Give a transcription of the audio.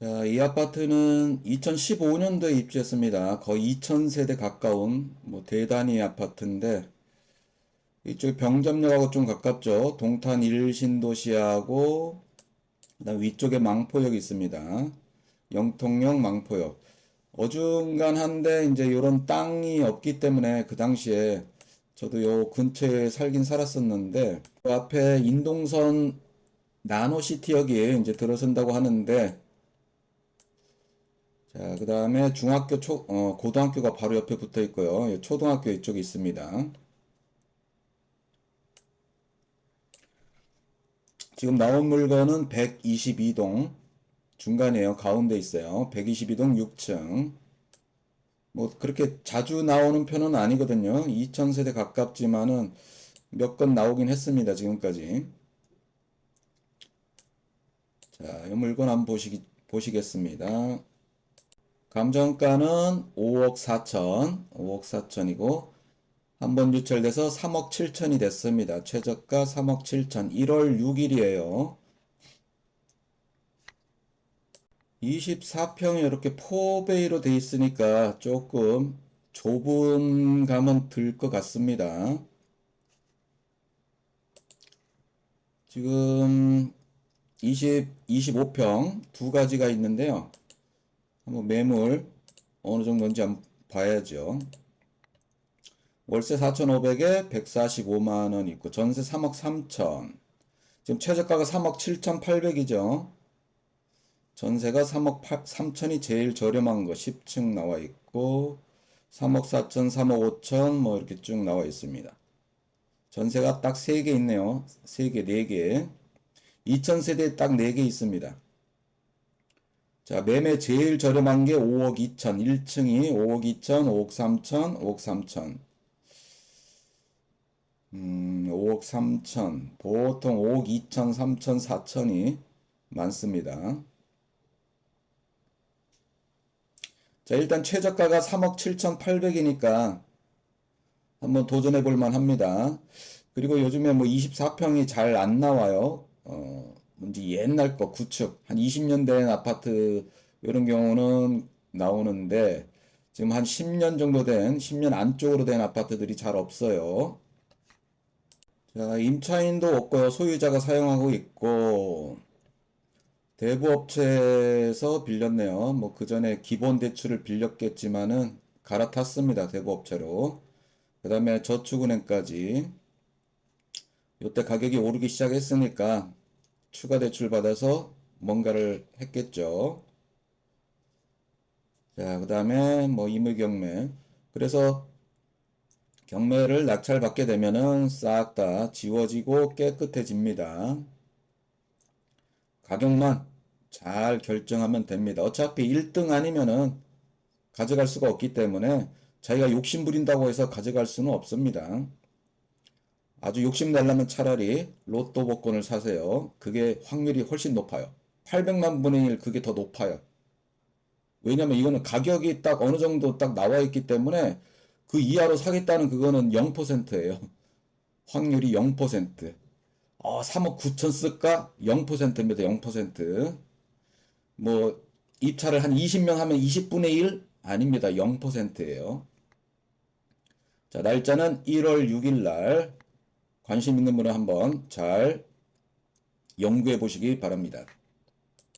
자, 이 아파트는 2015년도에 입주했습니다. 거의 2000세대 가까운 뭐 대단위 아파트인데 이쪽 병점역하고 좀 가깝죠. 동탄 1신도시하고 그다음 위쪽에 망포역이 있습니다. 영통역 망포역. 어중간한데 이제 이런 땅이 없기 때문에 그 당시에 저도 요 근처에 살긴 살았었는데 그 앞에 인동선 나노시티역이 이제 들어선다고 하는데 자, 그 다음에 중학교 초, 어, 고등학교가 바로 옆에 붙어 있고요. 예, 초등학교 이쪽에 있습니다. 지금 나온 물건은 122동 중간이에요. 가운데 있어요. 122동 6층. 뭐 그렇게 자주 나오는 편은 아니거든요. 2000세대 가깝지만은 몇 건 나오긴 했습니다. 지금까지. 자, 이 물건 한번 보시, 보시겠습니다. 감정가는 5억 4천, 5억 4천이고, 한 번 유찰돼서 3억 7천이 됐습니다. 최저가 3억 7천, 1월 6일이에요. 24평이 이렇게 포베이로 돼 있으니까 조금 좁은 감은 들 것 같습니다. 지금 20, 25평 두 가지가 있는데요. 한번 매물 어느 정도인지 한번 봐야죠. 월세 4,500에 145만 원 있고 전세 3억 3천. 지금 최저가가 3억 7,800이죠. 전세가 3억 8, 3천이 제일 저렴한 거 10층 나와 있고 3억 4천, 3억 5천 뭐 이렇게 쭉 나와 있습니다. 전세가 딱 3개 있네요. 3개, 4개. 2000세대 딱 4개 있습니다. 자, 매매 제일 저렴한 게 5억 2천, 1층이 5억 2천, 5억 3천, 5억 3천. 음, 5억 3천. 보통 5억 2천, 3천, 4천이 많습니다. 자, 일단 최저가가 3억 7,800이니까 한번 도전해 볼 만 합니다. 그리고 요즘에 뭐 24평이 잘 안 나와요. 어, 뭔지 옛날 거 구축 한 20년 된 아파트 이런 경우는 나오는데 지금 한 10년 정도 된 10년 안쪽으로 된 아파트들이 잘 없어요. 자, 임차인도 없고요. 소유자가 사용하고 있고 대부업체에서 빌렸네요. 뭐 그 전에 기본 대출을 빌렸겠지만은 갈아탔습니다. 대부업체로. 그 다음에 저축은행까지. 요때 가격이 오르기 시작했으니까 추가 대출 받아서 뭔가를 했겠죠. 자, 그 다음에 뭐 임의 경매. 그래서 경매를 낙찰받게 되면은 싹 다 지워지고 깨끗해집니다. 가격만 잘 결정하면 됩니다. 어차피 1등 아니면은 가져갈 수가 없기 때문에 자기가 욕심 부린다고 해서 가져갈 수는 없습니다. 아주 욕심 내려면 차라리 로또 복권을 사세요. 그게 확률이 훨씬 높아요. 800만 분의 1 그게 더 높아요. 왜냐면 이거는 가격이 딱 어느 정도 딱 나와 있기 때문에 그 이하로 사겠다는 그거는 0%예요. 확률이 0%. 어, 3억 9천 쓸까? 0%입니다. 0%. 뭐 입찰을 한 20명 하면 20분의 1 아닙니다. 0%예요. 자, 날짜는 1월 6일 날 관심 있는 분은 한번 잘 연구해 보시기 바랍니다.